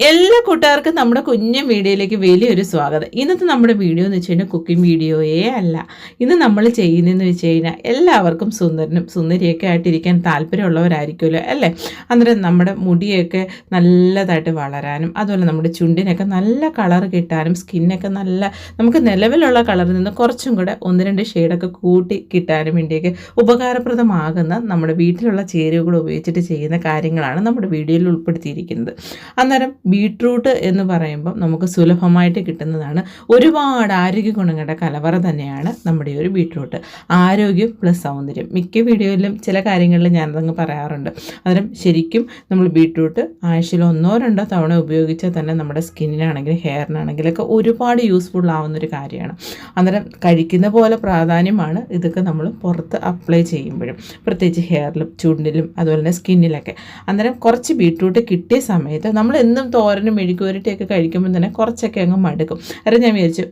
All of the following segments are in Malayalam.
എല്ലാ കൂട്ടുകാർക്കും നമ്മുടെ കുഞ്ഞു വീഡിയോയിലേക്ക് വലിയൊരു സ്വാഗതം. ഇന്നത്തെ നമ്മുടെ വീഡിയോ എന്ന് വെച്ച് കഴിഞ്ഞാൽ കുക്കിംഗ് വീഡിയോയേ അല്ല. ഇന്ന് നമ്മൾ ചെയ്യുന്നതെന്ന് വെച്ച് കഴിഞ്ഞാൽ എല്ലാവർക്കും സുന്ദരനും സുന്ദരിയൊക്കെ ആയിട്ടിരിക്കാൻ താല്പര്യമുള്ളവരായിരിക്കുമല്ലോ അല്ലേ? അന്നേരം നമ്മുടെ മുടിയൊക്കെ നല്ലതായിട്ട് വളരാനും അതുപോലെ നമ്മുടെ ചുണ്ടിനൊക്കെ നല്ല കളർ കിട്ടാനും സ്കിന്നൊക്കെ നല്ല നമുക്ക് നിലവിലുള്ള കളറിൽ നിന്ന് കുറച്ചും കൂടെ ഒന്ന് രണ്ട് ഷെയ്ഡൊക്കെ കൂട്ടി കിട്ടാനും വേണ്ടിയൊക്കെ ഉപകാരപ്രദമാകുന്ന നമ്മുടെ വീട്ടിലുള്ള ചേരുവകൾ ഉപയോഗിച്ചിട്ട് ചെയ്യുന്ന കാര്യങ്ങളാണ് നമ്മുടെ വീഡിയോയിൽ ഉൾപ്പെടുത്തിയിരിക്കുന്നത്. അന്നേരം ബീട്രൂട്ട് എന്ന് പറയുമ്പം നമുക്ക് സുലഭമായിട്ട് കിട്ടുന്നതാണ്. ഒരുപാട് ആരോഗ്യ ഗുണങ്ങളുടെ കലവറ തന്നെയാണ് നമ്മുടെ ഒരു ബീട്രൂട്ട്. ആരോഗ്യം പ്ലസ് സൗന്ദര്യം. മിക്ക വീഡിയോയിലും ചില കാര്യങ്ങളിൽ ഞാനതങ്ങ് പറയാറുണ്ട്. അന്നേരം ശരിക്കും നമ്മൾ ബീട്രൂട്ട് ആഴ്ചയിൽ ഒന്നോ രണ്ടോ തവണ ഉപയോഗിച്ചാൽ തന്നെ നമ്മുടെ സ്കിന്നിനാണെങ്കിലും ഹെയറിനാണെങ്കിലൊക്കെ ഒരുപാട് യൂസ്ഫുൾ ആവുന്നൊരു കാര്യമാണ്. അന്നേരം കഴിക്കുന്ന പോലെ പ്രാധാന്യമാണ് ഇതൊക്കെ നമ്മൾ പുറത്ത് അപ്ലൈ ചെയ്യുമ്പോഴും. പ്രത്യേകിച്ച് ഹെയറിലും ചുണ്ടിലും അതുപോലെ തന്നെ സ്കിന്നിലൊക്കെ. അന്നേരം കുറച്ച് ബീട്രൂട്ട് കിട്ടിയ സമയത്ത് നമ്മൾ എന്നും തോരനും മെഴുകുവരട്ടിയൊക്കെ കഴിക്കുമ്പോൾ തന്നെ കുറച്ചൊക്കെ അങ്ങ് മടുക്കും. അന്നേരം ഞാൻ വിചാരിച്ചു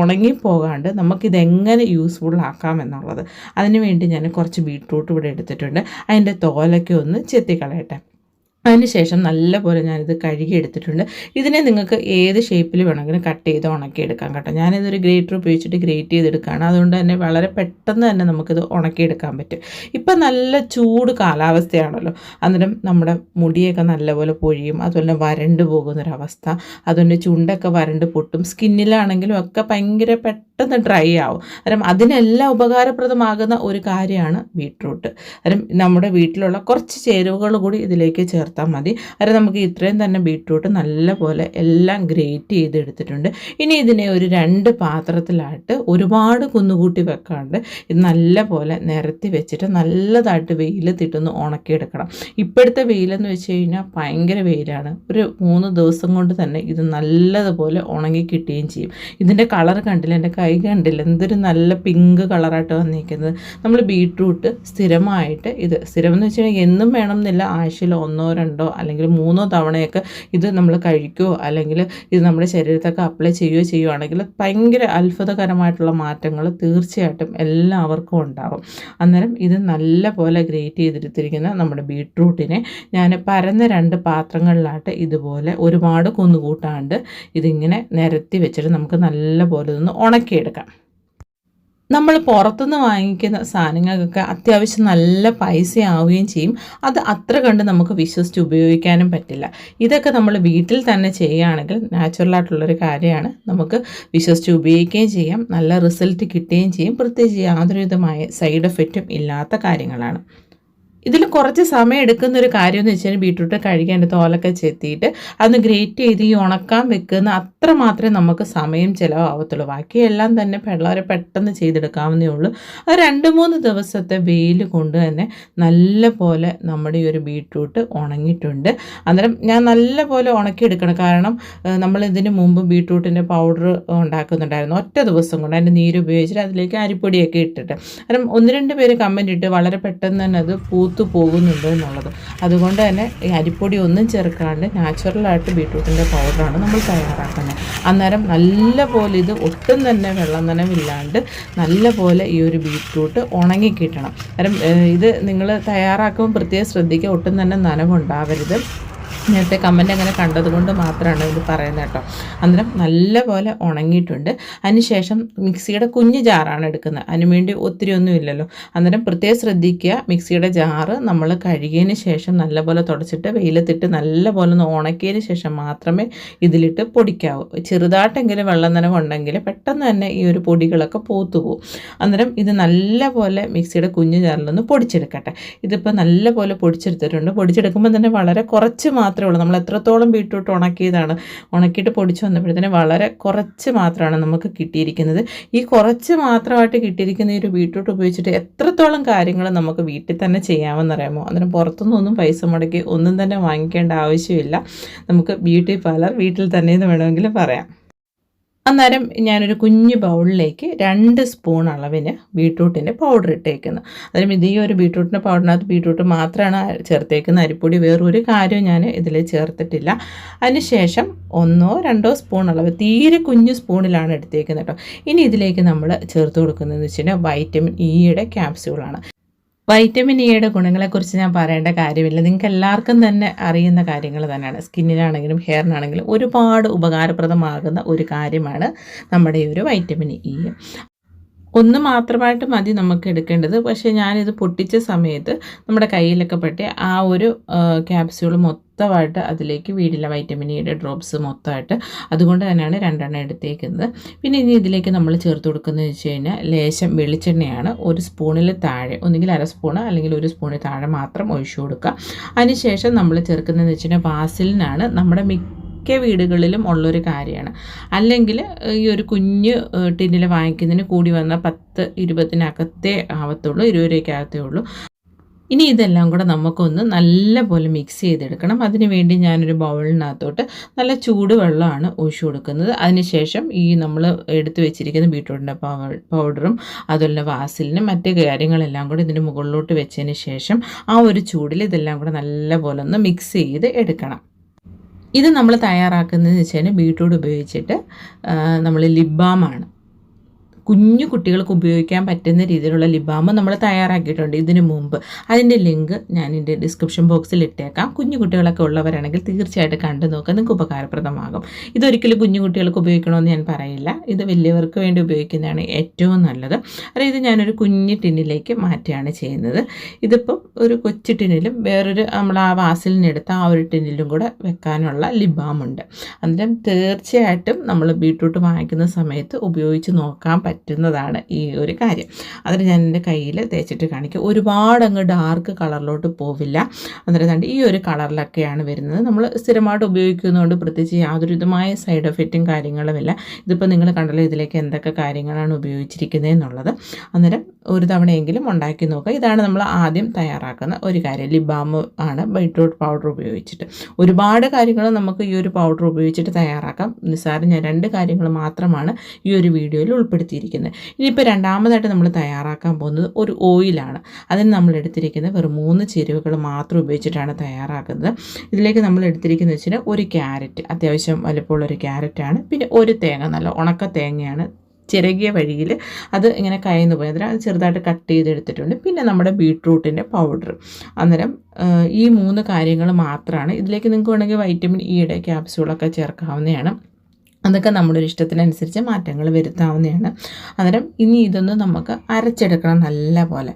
ഉണങ്ങി പോകാണ്ട് നമുക്കിതെങ്ങനെ യൂസ്ഫുൾ ആക്കാം എന്നുള്ളത്. അതിന് വേണ്ടി ഞാൻ കുറച്ച് ബീട്രൂട്ട് ഇവിടെ എടുത്തിട്ടുണ്ട്. അതിന്റെ തോലൊക്കെ ഒന്ന് ചെത്തിക്കളയട്ടെ. അതിനുശേഷം നല്ലപോലെ ഞാനിത് കഴുകി എടുത്തിട്ടുണ്ട്. ഇതിനെ നിങ്ങൾക്ക് ഏത് ഷേപ്പിൽ വേണമെങ്കിലും കട്ട് ചെയ്ത് ഉണക്കിയെടുക്കാം കേട്ടോ. ഞാനിതൊരു ഗ്രേറ്റർ ഉപയോഗിച്ചിട്ട് ഗ്രേറ്റ് ചെയ്തെടുക്കുകയാണ്. അതുകൊണ്ട് തന്നെ വളരെ പെട്ടെന്ന് തന്നെ നമുക്കിത് ഉണക്കിയെടുക്കാൻ പറ്റും. ഇപ്പം നല്ല ചൂട് കാലാവസ്ഥയാണല്ലോ. അന്നേരം നമ്മുടെ മുടിയൊക്കെ നല്ലപോലെ പൊഴിയും. അതുപോലെ വരണ്ട് പോകുന്നൊരവസ്ഥ. അതുകൊണ്ട് ചുണ്ടൊക്കെ വരണ്ട് പൊട്ടും. സ്കിന്നിലാണെങ്കിലും ഒക്കെ ഭയങ്കര പെട്ടെന്ന് ഡ്രൈ ആവും. കാരണം അതിനെല്ലാം ഉപകാരപ്രദമാകുന്ന ഒരു കാര്യമാണ് ബീട്രൂട്ട്. കാരണം നമ്മുടെ വീട്ടിലുള്ള കുറച്ച് ചേരുവകൾ കൂടി ഇതിലേക്ക് ചേർത്താൽ മതി. കാരണം നമുക്ക് ഇത്രയും തന്നെ ബീട്രൂട്ട് നല്ലപോലെ എല്ലാം ഗ്രേറ്റ് ചെയ്തെടുത്തിട്ടുണ്ട്. ഇനി ഇതിനെ ഒരു രണ്ട് പാത്രത്തിലായിട്ട് ഒരുപാട് കുന്നുകൂട്ടി വെക്കാണ്ട് ഇത് നല്ലപോലെ നിരത്തി വെച്ചിട്ട് നല്ലതായിട്ട് വെയിലത്തിട്ടൊന്ന് ഉണക്കിയെടുക്കണം. ഇപ്പോഴത്തെ വെയിലെന്ന് വെച്ച് കഴിഞ്ഞാൽ ഭയങ്കര വെയിലാണ്. ഒരു മൂന്ന് ദിവസം കൊണ്ട് തന്നെ ഇത് നല്ലതുപോലെ ഉണങ്ങി കിട്ടുകയും ചെയ്യും. ഇതിന്റെ കളർ കണ്ടില്ല? എന്റെ കൈ കണ്ടില്ല. എന്തൊരു നല്ല പിങ്ക് കളറായിട്ട് വന്നിരിക്കുന്നത്. നമ്മൾ ബീട്രൂട്ട് സ്ഥിരമായിട്ട് ഇത് സ്ഥിരം എന്ന് വെച്ച് കഴിഞ്ഞാൽ എന്നും വേണം എന്നില്ല ആഴ്ചയിൽ ഒന്നോ രണ്ടോ അല്ലെങ്കിൽ മൂന്നോ തവണയൊക്കെ ഇത് നമ്മൾ കഴിക്കുകയോ അല്ലെങ്കിൽ ഇത് നമ്മുടെ ശരീരത്തൊക്കെ അപ്ലൈ ചെയ്യുകയോ ചെയ്യുകയാണെങ്കിൽ ഭയങ്കര അത്ഭുതകരമായിട്ടുള്ള മാറ്റങ്ങൾ തീർച്ചയായിട്ടും എല്ലാവർക്കും ഉണ്ടാവും. അന്നേരം ഇത് നല്ല പോലെ ഗ്രേറ്റ് ചെയ്തെടുത്തിരിക്കുന്ന നമ്മുടെ ബീട്രൂട്ടിനെ ഞാൻ പരന്ന രണ്ട് പാത്രങ്ങളിലായിട്ട് ഇതുപോലെ ഒരുപാട് കുന്നുകൂട്ടാണ്ട് ഇതിങ്ങനെ നിരത്തി വെച്ചിട്ട് നമുക്ക് നല്ല പോലെ ഒന്ന് ഉണക്കിയെടുക്കാം നമ്മൾ പുറത്തുനിന്ന് വാങ്ങിക്കുന്ന സാധനങ്ങൾക്കൊക്കെ അത്യാവശ്യം നല്ല പൈസ ആവുകയും ചെയ്യും. അത് അത്ര കണ്ട് നമുക്ക് വിശ്വസിച്ച് ഉപയോഗിക്കാനും പറ്റില്ല. ഇതൊക്കെ നമ്മൾ വീട്ടിൽ തന്നെ ചെയ്യുകയാണെങ്കിൽ നാച്ചുറലായിട്ടുള്ളൊരു കാര്യമാണ്. നമുക്ക് വിശ്വസിച്ച് ഉപയോഗിക്കുകയും ചെയ്യാം. നല്ല റിസൾട്ട് കിട്ടുകയും ചെയ്യും. പ്രത്യേകിച്ച് യാതൊരുവിധമായ സൈഡ് എഫക്റ്റും ഇല്ലാത്ത കാര്യങ്ങളാണ്. ഇതിൽ കുറച്ച് സമയം എടുക്കുന്ന ഒരു കാര്യം എന്ന് വെച്ചാൽ ബീട്രൂട്ട് കഴുകേണ്ട തോലൊക്കെ ചെത്തിയിട്ട് അതൊന്ന് ഗ്രേറ്റ് ചെയ്ത് ഈ ഉണക്കാൻ വെക്കുന്ന അത്ര മാത്രമേ നമുക്ക് സമയം ചിലവാകത്തുള്ളൂ ബാക്കിയെല്ലാം തന്നെ വളരെ പെട്ടെന്ന് ചെയ്തെടുക്കാവുന്നേ ഉള്ളൂ. അത് രണ്ട് മൂന്ന് ദിവസത്തെ വെയിൽ കൊണ്ട് തന്നെ നല്ല പോലെ നമ്മുടെ ഈ ഒരു ബീട്രൂട്ട് ഉണങ്ങിയിട്ടുണ്ട്. അന്നേരം ഞാൻ നല്ല പോലെ ഉണക്കിയെടുക്കണം. കാരണം നമ്മൾ ഇതിന് മുമ്പ് ബീട്രൂട്ടിന്റെ പൗഡർ ഉണ്ടാക്കുന്നുണ്ടായിരുന്നു. ഒറ്റ ദിവസം കൊണ്ട് അതിന്റെ നീര് ഉപയോഗിച്ചിട്ട് അതിലേക്ക് അരിപ്പൊടിയൊക്കെ ഇട്ടിട്ട്. കാരണം ഒന്ന് രണ്ട് പേര് കമന്റ് ഇട്ട് വളരെ പെട്ടെന്ന് തന്നെ അത് പൂ പൂത്തു പോകുന്നുണ്ട് എന്നുള്ളത്. അതുകൊണ്ട് തന്നെ ഈ അരിപ്പൊടി ഒന്നും ചേർക്കാണ്ട് നാച്ചുറലായിട്ട് ബീട്രൂട്ടിന്റെ പൗഡറാണ് നമ്മൾ തയ്യാറാക്കുന്നത്. അന്നേരം നല്ല പോലെ ഇത് ഒട്ടും തന്നെ വെള്ളം നനവില്ലാണ്ട് നല്ല പോലെ ഈ ഒരു ബീട്രൂട്ട് ഉണങ്ങി കിട്ടണം. അന്നേരം ഇത് നിങ്ങൾ തയ്യാറാക്കുമ്പോൾ പ്രത്യേകം ശ്രദ്ധിക്കുക ഒട്ടും തന്നെ നനവുണ്ടാവരുത്. നേരത്തെ കമന്റ് അങ്ങനെ കണ്ടതുകൊണ്ട് മാത്രമാണ് ഇത് പറയുന്നത് കേട്ടോ. അന്നേരം നല്ലപോലെ ഉണങ്ങിയിട്ടുണ്ട്. അതിനുശേഷം മിക്സിയുടെ കുഞ്ഞ് ജാറാണ് എടുക്കുന്നത്. അതിന് വേണ്ടി ഒത്തിരി ഒന്നും ഇല്ലല്ലോ. അന്നേരം പ്രത്യേകം ശ്രദ്ധിക്കുക. മിക്സിയുടെ ജാറ് നമ്മൾ കഴുകിയതിന് ശേഷം നല്ലപോലെ തുടച്ചിട്ട് വെയിലത്തിട്ട് നല്ലപോലെ ഒന്ന് ഉണക്കിയതിന് ശേഷം മാത്രമേ ഇതിലിട്ട് പൊടിക്കാവൂ. ചെറുതായിട്ടെങ്കിലും വെള്ളം നനവുണ്ടെങ്കിൽ പെട്ടെന്ന് തന്നെ ഈ ഒരു പൊടികളൊക്കെ പോത്തുപോകും അന്നേരം ഇത് നല്ലപോലെ മിക്സിയുടെ കുഞ്ഞ് ജാറിലൊന്ന് പൊടിച്ചെടുക്കട്ടെ. ഇതിപ്പോൾ നല്ലപോലെ പൊടിച്ചെടുത്തിട്ടുണ്ട്. പൊടിച്ചെടുക്കുമ്പോൾ തന്നെ വളരെ കുറച്ച് മാത്രമേ ഉള്ളൂ. നമ്മൾ എത്രത്തോളം ബീട്രൂട്ട് ഉണക്കിയതാണ് ഉണക്കിയിട്ട് പൊടിച്ച് വന്നപ്പോഴത്തേന് വളരെ കുറച്ച് മാത്രമാണ് നമുക്ക് കിട്ടിയിരിക്കുന്നത്. ഈ കുറച്ച് മാത്രമായിട്ട് കിട്ടിയിരിക്കുന്ന ഈ ഒരു ബീട്രൂട്ട് ഉപയോഗിച്ചിട്ട് എത്രത്തോളം കാര്യങ്ങൾ നമുക്ക് വീട്ടിൽ തന്നെ ചെയ്യാമെന്നറിയാമോ? അന്നേരം പുറത്തുനിന്നൊന്നും പൈസ മുടക്കി ഒന്നും തന്നെ വാങ്ങിക്കേണ്ട ആവശ്യമില്ല. നമുക്ക് ബ്യൂട്ടി പാർലർ വീട്ടിൽ തന്നെ എന്ന് പറയാം. അന്നേരം ഞാനൊരു കുഞ്ഞു ബൗളിലേക്ക് രണ്ട് സ്പൂൺ അളവിന് ബീട്രൂട്ടിന്റെ പൗഡർ ഇട്ടേക്കുന്നത് അതിലും ഇത് ഈ ഒരു ബീട്രൂട്ടിന്റെ പൗഡറിനകത്ത് ബീട്രൂട്ട് മാത്രമാണ് ചേർത്തേക്കുന്നത്. അരിപ്പൊടി വേറൊരു കാര്യവും ഞാൻ ഇതിൽ ചേർത്തിട്ടില്ല. അതിനുശേഷം ഒന്നോ രണ്ടോ സ്പൂൺ അളവ് തീരെ കുഞ്ഞു സ്പൂണിലാണ് എടുത്തേക്കുന്നത് കേട്ടോ. ഇനി ഇതിലേക്ക് നമ്മൾ ചേർത്ത് കൊടുക്കുന്നതെന്ന് വെച്ചിട്ടുണ്ടെങ്കിൽ വൈറ്റമിൻ ഇയുടെ ക്യാപ്സ്യൂളാണ്. വൈറ്റമിൻ ഇയുടെ ഗുണങ്ങളെക്കുറിച്ച് ഞാൻ പറയേണ്ട കാര്യമില്ല. നിങ്ങൾക്ക് എല്ലാവർക്കും തന്നെ അറിയുന്ന കാര്യങ്ങൾ തന്നെയാണ്. സ്കിന്നിനാണെങ്കിലും ഹെയറിനാണെങ്കിലും ഒരുപാട് ഉപകാരപ്രദമാകുന്ന ഒരു കാര്യമാണ് നമ്മുടെ ഈ ഒരു വൈറ്റമിൻ ഇ ഒന്ന് മാത്രമായിട്ട് മതി നമുക്ക് എടുക്കേണ്ടത്. പക്ഷേ ഞാനിത് പൊട്ടിച്ച സമയത്ത് നമ്മുടെ കയ്യിലൊക്കെ പെട്ടി ആ ഒരു ക്യാപ്സ്യൂൾ മൊത്തമായിട്ട് അതിലേക്ക് വീടില്ല വൈറ്റമിൻ ഇയുടെ ഡ്രോപ്സ് മൊത്തമായിട്ട്. അതുകൊണ്ട് തന്നെയാണ് രണ്ടെണ്ണം എടുത്തേക്കുന്നത്. പിന്നെ ഇനി ഇതിലേക്ക് നമ്മൾ ചേർത്ത് കൊടുക്കുന്നത് വെച്ച് കഴിഞ്ഞാൽ ലേശം വെളിച്ചെണ്ണയാണ്. ഒരു സ്പൂണിൽ താഴെ ഒന്നുകിൽ അര സ്പൂണ് അല്ലെങ്കിൽ ഒരു സ്പൂണിൽ താഴെ മാത്രം ഒഴിച്ചു കൊടുക്കുക. അതിനുശേഷം നമ്മൾ ചേർക്കുന്നതെന്ന് വെച്ച് കഴിഞ്ഞാൽ വാസിലിനാണ് നമ്മുടെ മിക്ക മിക്ക വീടുകളിലും ഉള്ളൊരു കാര്യമാണ്. അല്ലെങ്കിൽ ഈ ഒരു കുഞ്ഞ് ടിന്നിൽ വാങ്ങിക്കുന്നതിന് കൂടി വന്ന പത്ത് ഇരുപതിനകത്തേ ആവത്തുള്ളൂ ഇരുപത് രൂപയ്ക്കകത്തേ ഉള്ളൂ. ഇനി ഇതെല്ലാം കൂടെ നമുക്കൊന്ന് നല്ലപോലെ മിക്സ് ചെയ്തെടുക്കണം. അതിന് വേണ്ടി ഞാനൊരു ബൗളിനകത്തോട്ട് നല്ല ചൂട് വെള്ളമാണ് ഒഴിച്ചു കൊടുക്കുന്നത്. അതിനുശേഷം ഈ നമ്മൾ എടുത്തു വെച്ചിരിക്കുന്ന ബീട്രൂട്ടിന്റെ പൗഡറും അതുപോലെ വാസലിനും മറ്റ് കാര്യങ്ങളെല്ലാം കൂടെ ഇതിന്റെ മുകളിലോട്ട് വെച്ചതിന് ശേഷം ആ ഒരു ചൂടിൽ ഇതെല്ലാം കൂടെ നല്ലപോലെ ഒന്ന് മിക്സ് ചെയ്ത് എടുക്കണം. ഇത് നമ്മൾ തയ്യാറാക്കുന്നതെന്ന് വെച്ചാൽ ബീട്രൂട്ട് ഉപയോഗിച്ചിട്ട് നമ്മൾ ലിബാമാണ് കുഞ്ഞു കുട്ടികൾക്ക് ഉപയോഗിക്കാൻ പറ്റുന്ന രീതിയിലുള്ള ലിബാമ് നമ്മൾ തയ്യാറാക്കിയിട്ടുണ്ട് ഇതിനു മുമ്പ്. അതിന്റെ ലിങ്ക് ഞാൻ എന്റെ ഡിസ്ക്രിപ്ഷൻ ബോക്സിൽ ഇട്ടേക്കാം. കുഞ്ഞു കുട്ടികളൊക്കെ ഉള്ളവരാണെങ്കിൽ തീർച്ചയായിട്ടും കണ്ടു നോക്കുക നിങ്ങൾക്ക് ഉപകാരപ്രദമാകും. ഇതൊരിക്കലും കുഞ്ഞു കുട്ടികൾക്ക് ഉപയോഗിക്കണമെന്ന് ഞാൻ പറയില്ല. ഇത് വലിയവർക്ക് വേണ്ടി ഉപയോഗിക്കുന്നതാണ് ഏറ്റവും നല്ലത്. അതായത് ഞാനൊരു കുഞ്ഞു ടിന്നിലേക്ക് മാറ്റുകയാണ് ചെയ്യുന്നത്. ഇതിപ്പം ഒരു കൊച്ചു ടിന്നിലും വേറൊരു നമ്മൾ ആ വാസലിനെടുത്ത ആ ഒരു ടിന്നിലും കൂടെ വെക്കാനുള്ള ലിബാമുണ്ട്. അന്നേരം തീർച്ചയായിട്ടും നമ്മൾ ബീട്രൂട്ട് വാങ്ങിക്കുന്ന സമയത്ത് ഉപയോഗിച്ച് നോക്കാൻ പറ്റും. പറ്റുന്നതാണ് ഈ ഒരു കാര്യം. അതിന് ഞാൻ എന്റെ കയ്യിൽ തേച്ചിട്ട് കാണിക്കും. ഒരുപാട് അങ്ങ് ഡാർക്ക് കളറിലോട്ട് പോവില്ല. അന്നേരം ഈ ഒരു കളറിലൊക്കെയാണ് വരുന്നത്. നമ്മൾ സ്ഥിരമായിട്ട് ഉപയോഗിക്കുന്നതുകൊണ്ട് പ്രത്യേകിച്ച് യാതൊരു വിധമായ സൈഡ് എഫക്റ്റും കാര്യങ്ങളുമില്ല ഇതിപ്പോൾ നിങ്ങൾ കണ്ടല്ലോ ഇതിലേക്ക് എന്തൊക്കെ കാര്യങ്ങളാണ് ഉപയോഗിച്ചിരിക്കുന്നത് എന്നുള്ളത്. അന്നേരം ഒരു തവണയെങ്കിലും ഉണ്ടാക്കി നോക്കുക. ഇതാണ് നമ്മൾ ആദ്യം തയ്യാറാക്കുന്ന ഒരു കാര്യം. ലിബാം ആണ് ബൈട്രൂട്ട് പൗഡർ ഉപയോഗിച്ചിട്ട്. ഒരുപാട് കാര്യങ്ങൾ നമുക്ക് ഈ ഒരു പൗഡർ ഉപയോഗിച്ചിട്ട് തയ്യാറാക്കാം. നിസ്സാരം ഞാൻ രണ്ട് കാര്യങ്ങൾ മാത്രമാണ് ഈ ഒരു വീഡിയോയിൽ ഉൾപ്പെടുത്തിയിരിക്കുന്നത്. എടുത്തിരിക്കുന്നത്. ഇനിയിപ്പോൾ രണ്ടാമതായിട്ട് നമ്മൾ തയ്യാറാക്കാൻ പോകുന്നത് ഒരു ഓയിലാണ്. അതിന് നമ്മൾ എടുത്തിരിക്കുന്നത് വെറും മൂന്ന് ചേരുവകൾ മാത്രം ഉപയോഗിച്ചിട്ടാണ് തയ്യാറാക്കുന്നത്. ഇതിലേക്ക് നമ്മൾ എടുത്തിരിക്കുന്നത് വെച്ചാൽ ഒരു ക്യാരറ്റ് അത്യാവശ്യം വലുപ്പമുള്ള ഒരു ക്യാരറ്റാണ്. പിന്നെ ഒരു തേങ്ങ നല്ല ഉണക്ക തേങ്ങയാണ്. ചിരകിയ വഴിയിൽ അത് ഇങ്ങനെ കയന്ന് പോയി. അന്നേരം അത് ചെറുതായിട്ട് കട്ട് ചെയ്തെടുത്തിട്ടുണ്ട്. പിന്നെ നമ്മുടെ ബീട്രൂട്ടിന്റെ പൗഡർ അന്നേരം ഈ മൂന്ന് കാര്യങ്ങൾ മാത്രമാണ് ഇതിലേക്ക് നിങ്ങൾക്ക് വേണമെങ്കിൽ വൈറ്റമിൻ ഇയുടെ ക്യാപ്സ്യൂളൊക്കെ ചേർക്കാവുന്നതാണ്. അതൊക്കെ നമ്മുടെ ഒരു ഇഷ്ടത്തിനനുസരിച്ച് മാറ്റങ്ങൾ വരുത്താവുന്നതാണ്. അന്നേരം ഇനി ഇതൊന്ന് നമുക്ക് അരച്ചെടുക്കണം നല്ല പോലെ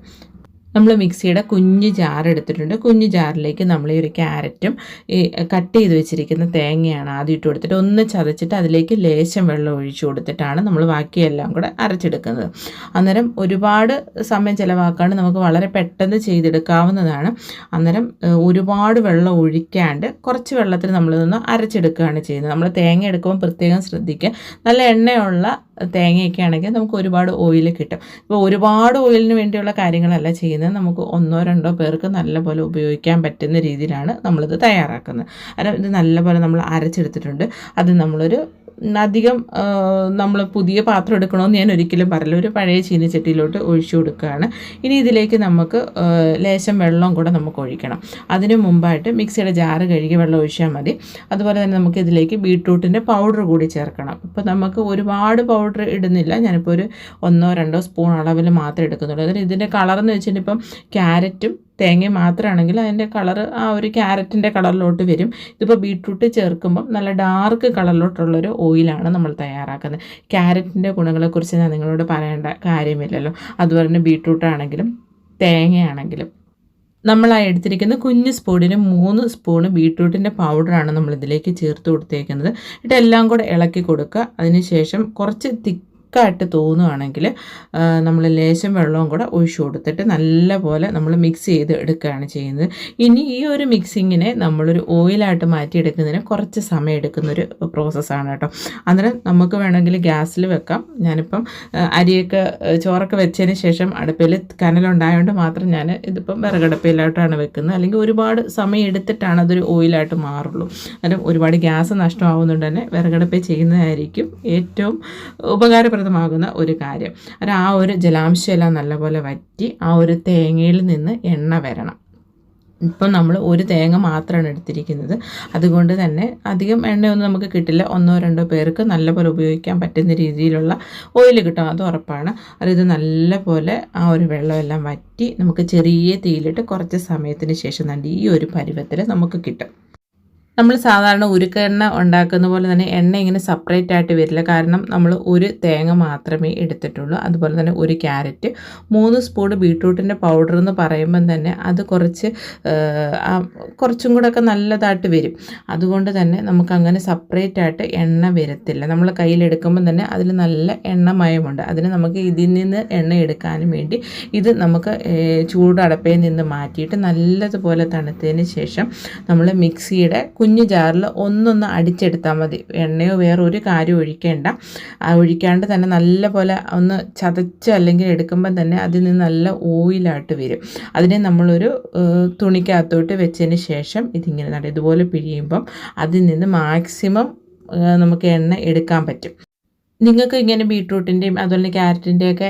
നമ്മൾ മിക്സിയുടെ കുഞ്ഞ് ജാർ എടുത്തിട്ടുണ്ട്. കുഞ്ഞ് ജാറിലേക്ക് നമ്മൾ ഈ ഒരു ക്യാരറ്റും ഈ കട്ട് ചെയ്ത് വെച്ചിരിക്കുന്ന തേങ്ങയാണ് ആദ്യം ഇട്ട് കൊടുത്തിട്ട് ഒന്ന് ചതച്ചിട്ട് അതിലേക്ക് ലേശം വെള്ളം ഒഴിച്ചു കൊടുത്തിട്ടാണ് നമ്മൾ ബാക്കിയെല്ലാം കൂടെ അരച്ചെടുക്കുന്നത്. അന്നേരം ഒരുപാട് സമയം ചിലവാക്കാണ്ട് നമുക്ക് വളരെ പെട്ടെന്ന് ചെയ്തെടുക്കാവുന്നതാണ്. അന്നേരം ഒരുപാട് വെള്ളം ഒഴിക്കാണ്ട് കുറച്ച് വെള്ളത്തിൽ നമ്മൾ നിന്ന് അരച്ചെടുക്കുകയാണ് ചെയ്യുന്നത്. നമ്മൾ തേങ്ങ എടുക്കുമ്പോൾ പ്രത്യേകം ശ്രദ്ധിക്കുക. നല്ല എണ്ണയുള്ള തേങ്ങയൊക്കെ ആണെങ്കിൽ നമുക്ക് ഒരുപാട് ഓയിൽ കിട്ടും. ഇപ്പോൾ ഒരുപാട് ഓയിലിന് വേണ്ടിയുള്ള കാര്യങ്ങളല്ല ചെയ്യുന്നത്. നമുക്ക് ഒന്നോ രണ്ടോ പേർക്ക് നല്ലപോലെ ഉപയോഗിക്കാൻ പറ്റുന്ന രീതിയിലാണ് നമ്മളിത് തയ്യാറാക്കുന്നത്. കാരണം ഇത് നല്ലപോലെ നമ്മൾ അരച്ചെടുത്തിട്ടുണ്ട്. അത് നമ്മളൊരു അധികം നമ്മൾ പുതിയ പാത്രം എടുക്കണമെന്ന് ഞാൻ ഒരിക്കലും പറയില്ല. ഒരു പഴയ ചീനച്ചട്ടിയിലോട്ട് ഒഴിച്ചു കൊടുക്കുകയാണ്. ഇനി ഇതിലേക്ക് നമുക്ക് ലേശം വെള്ളം കൂടെ നമുക്ക് ഒഴിക്കണം. അതിനു മുമ്പായിട്ട് മിക്സിയുടെ ജാറ് കഴുകി വെള്ളം ഒഴിച്ചാൽ മതി. അതുപോലെ തന്നെ നമുക്ക് ഇതിലേക്ക് ബീട്രൂട്ടിന്റെ പൗഡർ കൂടി ചേർക്കണം. ഇപ്പോൾ നമുക്ക് ഒരുപാട് പൗഡർ ഇടുന്നില്ല. ഞാനിപ്പോൾ ഒരു ഒന്നോ രണ്ടോ സ്പൂൺ അളവിൽ മാത്രമേ എടുക്കുന്നുള്ളൂ. അതിന് ഇതിന്റെ കളർ എന്ന് വെച്ചിട്ടുണ്ടെങ്കിൽ ഇപ്പം ക്യാരറ്റും തേങ്ങ മാത്രമാണെങ്കിൽ അതിന്റെ കളർ ആ ഒരു ക്യാരറ്റിന്റെ കളറിലോട്ട് വരും. ഇതിപ്പോൾ ബീട്രൂട്ട് ചേർക്കുമ്പം നല്ല ഡാർക്ക് കളറിലോട്ടുള്ളൊരു ഓയിലാണ് നമ്മൾ തയ്യാറാക്കുന്നത്. ക്യാരറ്റിന്റെ ഗുണങ്ങളെക്കുറിച്ച് ഞാൻ നിങ്ങളോട് പറയേണ്ട കാര്യമില്ലല്ലോ. അതുപോലെ തന്നെ ബീട്രൂട്ടാണെങ്കിലും തേങ്ങയാണെങ്കിലും. നമ്മൾ ആ എടുത്തിരിക്കുന്ന കുഞ്ഞ് സ്പൂണിന് മൂന്ന് സ്പൂണ് ബീട്രൂട്ടിന്റെ പൗഡറാണ് നമ്മളിതിലേക്ക് ചേർത്ത് കൊടുത്തേക്കുന്നത്. ഇട്ടെല്ലാം കൂടെ ഇളക്കി കൊടുക്കുക. അതിനുശേഷം കുറച്ച് തിക്ക് തിക്കായിട്ട് തോന്നുകയാണെങ്കിൽ നമ്മൾ ലേശം വെള്ളവും കൂടെ ഒഴിച്ചു കൊടുത്തിട്ട് നല്ലപോലെ നമ്മൾ മിക്സ് ചെയ്ത് എടുക്കുകയാണ് ചെയ്യുന്നത്. ഇനി ഈ ഒരു മിക്സിങ്ങിനെ നമ്മളൊരു ഓയിലായിട്ട് മാറ്റിയെടുക്കുന്നതിന് കുറച്ച് സമയം എടുക്കുന്നൊരു പ്രോസസ്സാണ് കേട്ടോ. അന്നേരം നമുക്ക് വേണമെങ്കിൽ ഗ്യാസിൽ വെക്കാം. ഞാനിപ്പം അരിയൊക്കെ ചോറൊക്കെ വെച്ചതിന് ശേഷം അടുപ്പിൽ കനലുണ്ടായതുകൊണ്ട് മാത്രം ഞാൻ ഇതിപ്പം വിറകടുപ്പിലായിട്ടാണ് വെക്കുന്നത്. അല്ലെങ്കിൽ ഒരുപാട് സമയം എടുത്തിട്ടാണ് അതൊരു ഓയിലായിട്ട് മാറുള്ളൂ. അന്നേരം ഒരുപാട് ഗ്യാസ് നഷ്ടമാവുന്നുണ്ട് തന്നെ വിറകടുപ്പിൽ ചെയ്യുന്നതായിരിക്കും ഏറ്റവും ഉപകാരപ്രദം. ഫലപ്രദമാകുന്ന ഒരു കാര്യം. അത് ആ ഒരു ജലാംശം എല്ലാം നല്ലപോലെ വറ്റി ആ ഒരു തേങ്ങയിൽ നിന്ന് എണ്ണ വരണം. ഇപ്പം നമ്മൾ ഒരു തേങ്ങ മാത്രമാണ് എടുത്തിരിക്കുന്നത്. അതുകൊണ്ട് തന്നെ അധികം എണ്ണയൊന്നും നമുക്ക് കിട്ടില്ല. ഒന്നോ രണ്ടോ പേർക്ക് നല്ലപോലെ ഉപയോഗിക്കാൻ പറ്റുന്ന രീതിയിലുള്ള ഓയിൽ കിട്ടും. അത് ഉറപ്പാണ്. അത് നല്ലപോലെ ആ ഒരു വെള്ളമെല്ലാം വറ്റി നമുക്ക് ചെറിയ തീയിലിട്ട് കുറച്ച് സമയത്തിന് ശേഷം തന്നെ ഈ ഒരു പരുവത്തിൽ നമുക്ക് കിട്ടും. നമ്മൾ സാധാരണ ഉരുക്ക എണ്ണ ഉണ്ടാക്കുന്ന പോലെ തന്നെ എണ്ണ ഇങ്ങനെ സെപ്പറേറ്റ് ആയിട്ട് വരില്ല. കാരണം നമ്മൾ ഒരു തേങ്ങ മാത്രമേ എടുത്തിട്ടുള്ളൂ. അതുപോലെ തന്നെ ഒരു ക്യാരറ്റ് മൂന്ന് സ്പൂൺ ബീട്രൂട്ടിന്റെ പൗഡർ എന്ന് പറയുമ്പം തന്നെ അത് കുറച്ച് കുറച്ചും കൂടെ ഒക്കെ നല്ലതായിട്ട് വരും. അതുകൊണ്ട് തന്നെ നമുക്ക് അങ്ങനെ സെപ്പറേറ്റ് ആയിട്ട് എണ്ണ വരത്തില്ല. നമ്മൾ കയ്യിലെടുക്കുമ്പം തന്നെ അതിൽ നല്ല എണ്ണമയമുണ്ട് അതിന് നമുക്ക് ഇതിൽ നിന്ന് എണ്ണ എടുക്കാനും വേണ്ടി ഇത് നമുക്ക് ചൂടടപ്പയിൽ നിന്ന് മാറ്റിയിട്ട് നല്ലതുപോലെ തണുത്തതിന് ശേഷം നമ്മൾ മിക്സിയുടെ കുഞ്ഞു ജാറിൽ ഒന്നൊന്ന് അടിച്ചെടുത്താൽ മതി. എണ്ണയോ വേറെ ഒരു കാര്യം ഒഴിക്കേണ്ട. ഒഴിക്കാണ്ട് തന്നെ നല്ല പോലെ ഒന്ന് ചതച്ച് അല്ലെങ്കിൽ എടുക്കുമ്പം തന്നെ അതിൽ നിന്ന് നല്ല ഓയിലായിട്ട് വരും. അതിനെ നമ്മളൊരു തുണിക്കകത്തോട്ട് വെച്ചതിന് ശേഷം ഇതിങ്ങനെ നട ഇതുപോലെ പിഴിയുമ്പം അതിൽ നിന്ന് മാക്സിമം നമുക്ക് എണ്ണ എടുക്കാൻ പറ്റും. നിങ്ങൾക്ക് ഇങ്ങനെ ബീട്രൂട്ടിന്റെയും അതുപോലെ ക്യാരറ്റിന്റെയൊക്കെ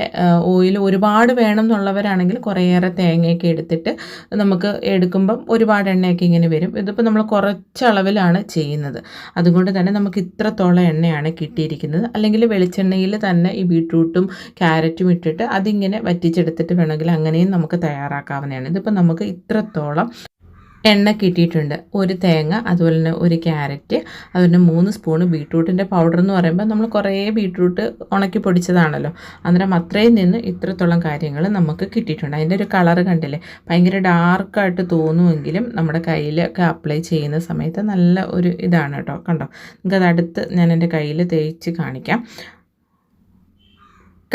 ഓയിൽ ഒരുപാട് വേണം എന്നുള്ളവരാണെങ്കിൽ കുറേയേറെ തേങ്ങയൊക്കെ എടുത്തിട്ട് നമുക്ക് എടുക്കുമ്പം ഒരുപാട് എണ്ണയൊക്കെ ഇങ്ങനെ വരും. ഇതിപ്പോൾ നമ്മൾ കുറച്ച് അളവിലാണ് ചെയ്യുന്നത്. അതുകൊണ്ട് തന്നെ നമുക്ക് ഇത്രത്തോളം എണ്ണയാണ് കിട്ടിയിരിക്കുന്നത്. അല്ലെങ്കിൽ വെളിച്ചെണ്ണയിൽ തന്നെ ഈ ബീട്രൂട്ടും ക്യാരറ്റും ഇട്ടിട്ട് അതിങ്ങനെ വറ്റിച്ചെടുത്തിട്ട് വേണമെങ്കിൽ അങ്ങനെയും നമുക്ക് തയ്യാറാക്കാവുന്നതാണ്. ഇതിപ്പോൾ നമുക്ക് ഇത്രത്തോളം എണ്ണ കിട്ടിയിട്ടുണ്ട്. ഒരു തേങ്ങ അതുപോലെ തന്നെ ഒരു ക്യാരറ്റ് അതുപോലെ തന്നെ മൂന്ന് സ്പൂണ് ബീട്രൂട്ടിന്റെ പൗഡർ എന്ന് പറയുമ്പോൾ നമ്മൾ കുറേ ബീട്രൂട്ട് ഉണക്കി പൊടിച്ചതാണല്ലോ. അന്നേരം അത്രയും നിന്ന് ഇത്രത്തോളം കാര്യങ്ങൾ നമുക്ക് കിട്ടിയിട്ടുണ്ട്. അതിന്റെ ഒരു കളർ കണ്ടില്ലേ? ഭയങ്കര ഡാർക്കായിട്ട് തോന്നുമെങ്കിലും നമ്മുടെ കയ്യിലൊക്കെ അപ്ലൈ ചെയ്യുന്ന സമയത്ത് നല്ല ഒരു ഇതാണ് കേട്ടോ. കണ്ടോ? നിങ്ങൾക്കത് അടുത്ത് ഞാൻ എന്റെ കയ്യിൽ തേച്ച് കാണിക്കാം.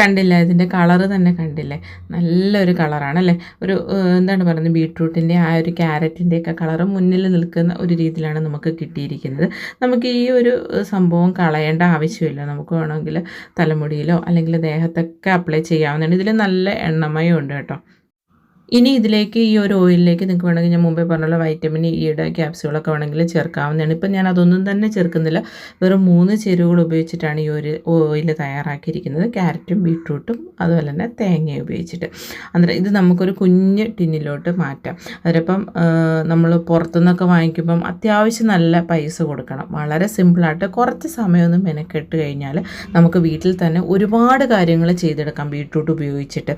കണ്ടില്ല? ഇതിന്റെ കളറ് തന്നെ കണ്ടില്ലേ? നല്ലൊരു കളറാണ് അല്ലേ? ഒരു എന്താണ് പറയുന്നത്? ബീട്രൂട്ടിന്റെ ആ ഒരു ക്യാരറ്റിന്റെ ഒക്കെ കളറ് മുന്നിൽ നിൽക്കുന്ന ഒരു രീതിയിലാണ് നമുക്ക് കിട്ടിയിരിക്കുന്നത്. നമുക്ക് ഈ ഒരു സംഭവം കളയേണ്ട ആവശ്യമില്ല. നമുക്ക് വേണമെങ്കിൽ തലമുടിയിലോ അല്ലെങ്കിൽ ദേഹത്തൊക്കെ അപ്ലൈ ചെയ്യാവുന്നതാണ്. ഇതിൽ നല്ല എണ്ണമയം ഉണ്ട് കേട്ടോ. ഇനി ഇതിലേക്ക് ഈ ഒരു ഓയിലിലേക്ക് നിങ്ങൾക്ക് വേണമെങ്കിൽ ഞാൻ മുമ്പേ പറഞ്ഞുള്ള വൈറ്റമിൻ ഇയുടെ ക്യാപ്സ്യൂളൊക്കെ വേണമെങ്കിൽ ചേർക്കാവുന്നതാണ്. ഇപ്പം ഞാൻ അതൊന്നും തന്നെ ചേർക്കുന്നില്ല. വെറും മൂന്ന് ചേരുവകൾ ഉപയോഗിച്ചിട്ടാണ് ഈ ഒരു ഓയിൽ തയ്യാറാക്കിയിരിക്കുന്നത്. ക്യാരറ്റും ബീട്രൂട്ടും അതുപോലെ തന്നെ തേങ്ങയും ഉപയോഗിച്ചിട്ട്. അന്നേരം ഇത് നമുക്കൊരു കുഞ്ഞ് ടിന്നിലോട്ട് മാറ്റാം. അതിലിപ്പം നമ്മൾ പുറത്തുനിന്നൊക്കെ വാങ്ങിക്കുമ്പം അത്യാവശ്യം നല്ല പൈസ കൊടുക്കണം. വളരെ സിമ്പിളായിട്ട് കുറച്ച് സമയമൊന്നും മെനക്കെട്ട് കഴിഞ്ഞാൽ നമുക്ക് വീട്ടിൽ തന്നെ ഒരുപാട് കാര്യങ്ങൾ ചെയ്തെടുക്കാം ബീട്രൂട്ട് ഉപയോഗിച്ചിട്ട്.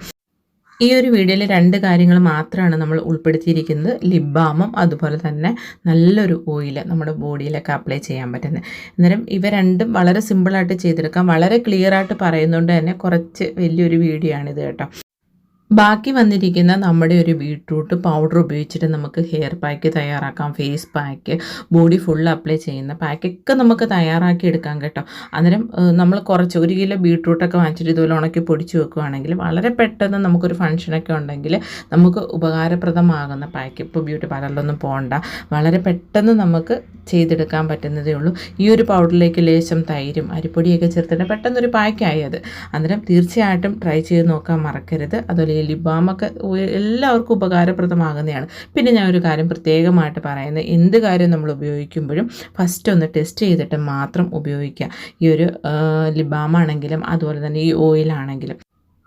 ഈ ഒരു വീഡിയോയിൽ രണ്ട് കാര്യങ്ങൾ മാത്രമാണ് നമ്മൾ ഉൾപ്പെടുത്തിയിരിക്കുന്നത്. ലിപ് ബാമും അതുപോലെ തന്നെ നല്ലൊരു ഓയിൽ നമ്മുടെ ബോഡിയിലൊക്കെ അപ്ലൈ ചെയ്യാൻ പറ്റുന്നത്. അന്നേരം ഇവ രണ്ടും വളരെ സിമ്പിളായിട്ട് ചെയ്തെടുക്കാം. വളരെ ക്ലിയർ ആയിട്ട് പറയുന്നതുകൊണ്ട് തന്നെ കുറച്ച് വലിയൊരു വീഡിയോ ആണിത് കേട്ടോ. ബാക്കി വന്നിരിക്കുന്ന നമ്മുടെ ഒരു ബീട്രൂട്ട് പൗഡർ ഉപയോഗിച്ചിട്ട് നമുക്ക് ഹെയർ പാക്ക് തയ്യാറാക്കാം face pack body full apply ചെയ്യുന്ന പാക്കൊക്കെ നമുക്ക് തയ്യാറാക്കി എടുക്കാം കേട്ടോ. അന്നേരം നമ്മൾ കുറച്ച് ഒരു കിലോ ബീട്രൂട്ടൊക്കെ വാങ്ങിച്ചിട്ട് ഇതുപോലെ ഉണക്കി പൊടിച്ച് വെക്കുകയാണെങ്കിൽ വളരെ പെട്ടെന്ന് നമുക്കൊരു ഫംഗ്ഷനൊക്കെ ഉണ്ടെങ്കിൽ നമുക്ക് ഉപകാരപ്രദമാകുന്ന പാക്ക്. ഇപ്പോൾ ബ്യൂട്ടി പാർലറിലൊന്നും പോകണ്ട വളരെ പെട്ടെന്ന് നമുക്ക് ചെയ്തെടുക്കാൻ പറ്റുന്നതേ ഉള്ളൂ. ഈ ഒരു പൗഡറിലേക്ക് ലേശം തൈരും അരിപ്പൊടിയൊക്കെ ചേർത്തിട്ട് പെട്ടെന്നൊരു പാക്കായി അത്. അന്നേരം തീർച്ചയായിട്ടും ട്രൈ ചെയ്ത് നോക്കാൻ മറക്കരുത്. അതുപോലെ ലിബാമൊക്കെ എല്ലാവർക്കും ഉപകാരപ്രദമാകുന്നതാണ്. പിന്നെ ഞാൻ ഒരു കാര്യം പ്രത്യേകമായിട്ട് പറയുന്നത്. എന്ത് കാര്യം നമ്മൾ ഉപയോഗിക്കുമ്പോഴും ഫസ്റ്റ് ഒന്ന് ടെസ്റ്റ് ചെയ്തിട്ട് മാത്രം ഉപയോഗിക്കുക. ഈ ഒരു ലിബാമാണെങ്കിലും അതുപോലെ തന്നെ ഈ ഓയിലാണെങ്കിലും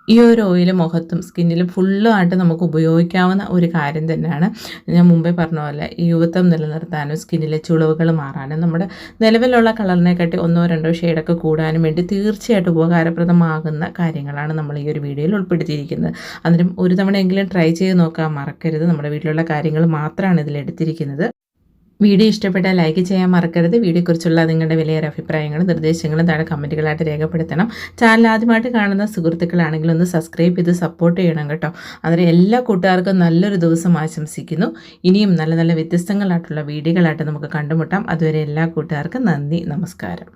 ഈ ഒരു ഓയിൽ മുഖത്തും സ്കിന്നിലും ഫുള്ളുമായിട്ട് നമുക്ക് ഉപയോഗിക്കാവുന്ന ഒരു കാര്യം തന്നെയാണ്. ഞാൻ മുമ്പേ പറഞ്ഞ പോലെ യുവത്വം നിലനിർത്താനും സ്കിന്നിലെ ചുളിവുകൾ മാറാനും നമ്മുടെ നിലവിലുള്ള കളറിനെക്കാട്ടി ഒന്നോ രണ്ടോ ഷെയ്ഡൊക്കെ കൂടാനും വേണ്ടി തീർച്ചയായിട്ടും ഉപകാരപ്രദമാകുന്ന കാര്യങ്ങളാണ് നമ്മൾ ഈ ഒരു വീഡിയോയിൽ ഉൾപ്പെടുത്തിയിരിക്കുന്നത്. അന്നേരം ഒരു തവണയെങ്കിലും ട്രൈ ചെയ്ത് നോക്കാൻ മറക്കരുത്. നമ്മുടെ വീട്ടിലുള്ള കാര്യങ്ങൾ മാത്രമാണ് ഇതിൽ എടുത്തിരിക്കുന്നത്. വീഡിയോ ഇഷ്ടപ്പെട്ടാൽ ലൈക്ക് ചെയ്യാൻ മറക്കരുത്. വീഡിയോയെക്കുറിച്ചുള്ള നിങ്ങളുടെ വിലയേറെ അഭിപ്രായങ്ങളും നിർദ്ദേശങ്ങളും താഴെ കമന്റുകളായിട്ട് രേഖപ്പെടുത്തണം. ചാനൽ ആദ്യമായിട്ട് കാണുന്ന സുഹൃത്തുക്കളാണെങ്കിൽ ഒന്ന് സബ്സ്ക്രൈബ് ചെയ്ത് സപ്പോർട്ട് ചെയ്യണം കേട്ടോ. അതിന് എല്ലാ കൂട്ടുകാർക്കും നല്ലൊരു ദിവസം ആശംസിക്കുന്നു. ഇനിയും നല്ല നല്ല വ്യത്യസ്തങ്ങളായിട്ടുള്ള വീഡിയോകളായിട്ട് നമുക്ക് കണ്ടുമുട്ടാം. അതുവരെ എല്ലാ കൂട്ടുകാർക്കും നന്ദി നമസ്കാരം.